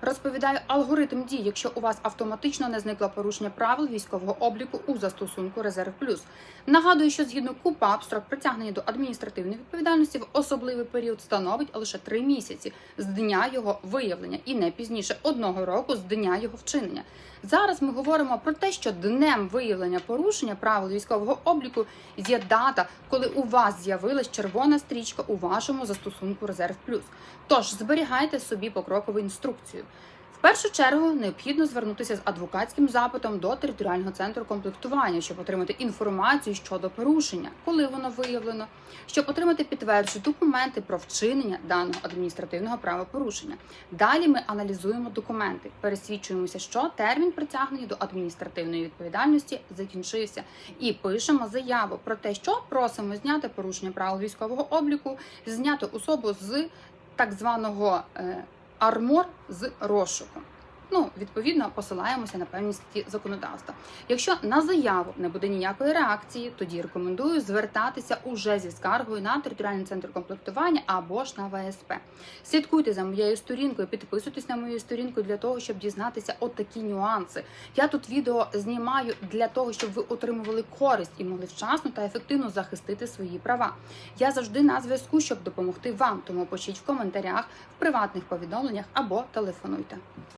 Розповідаю алгоритм дій, якщо у вас автоматично не зникло порушення правил військового обліку у застосунку Резерв Плюс. Нагадую, що згідно КУПАП строк притягнення до адміністративної відповідальності в особливий період становить лише 3 місяці з дня його виявлення і не пізніше одного року з дня його вчинення. Зараз ми говоримо про те, що днем виявлення порушення правил військового обліку є дата, коли у вас з'явилась червона стрічка у вашому застосунку Резерв Плюс. Тож зберігайте собі покрокову інструкцію. В першу чергу необхідно звернутися з адвокатським запитом до територіального центру комплектування, щоб отримати інформацію щодо порушення, коли воно виявлено, щоб отримати підтверджені документи про вчинення даного адміністративного правопорушення. Далі ми аналізуємо документи, пересвідчуємося, що термін притягнення до адміністративної відповідальності закінчився, і пишемо заяву про те, що просимо зняти порушення правил військового обліку, зняти особу з так званого е, армор з розшуку. Ну, відповідно, посилаємося на певні статті законодавства. Якщо на заяву не буде ніякої реакції, тоді рекомендую звертатися уже зі скаргою на територіальний центр комплектування або ж на ВСП. Слідкуйте за моєю сторінкою, підписуйтесь на мою сторінку для того, щоб дізнатися от такі нюанси. Я тут відео знімаю для того, щоб ви отримували користь і могли вчасно та ефективно захистити свої права. Я завжди на зв'язку, щоб допомогти вам. Тому пишіть в коментарях, в приватних повідомленнях або телефонуйте.